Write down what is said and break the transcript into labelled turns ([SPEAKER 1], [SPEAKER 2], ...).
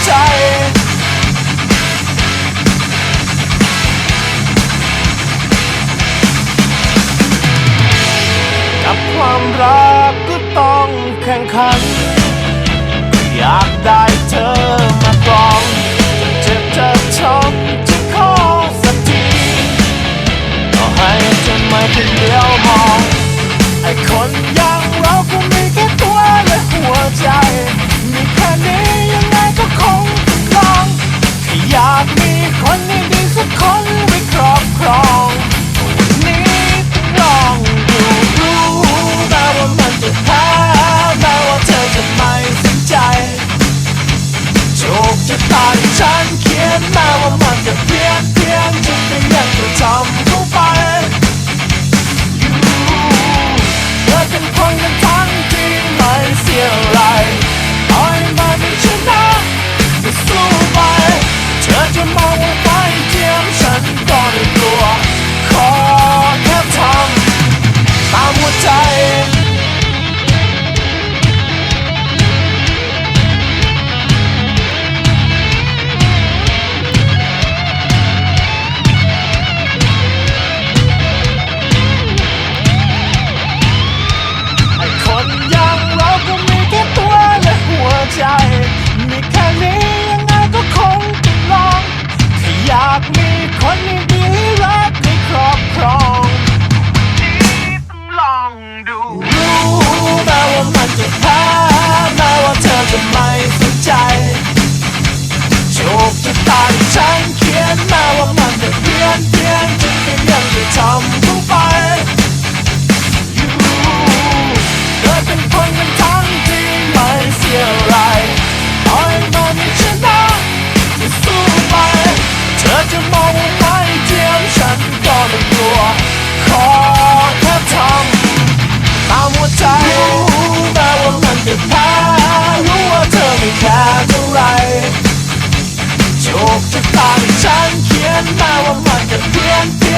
[SPEAKER 1] กับความรักก็ต้องแข่งขัน อยากได้ จะตายฉันเขียนมาว่ามันจะเพี้ยนเพี้ยนจนเป็นอย่างประจำทุก 大王乱的天。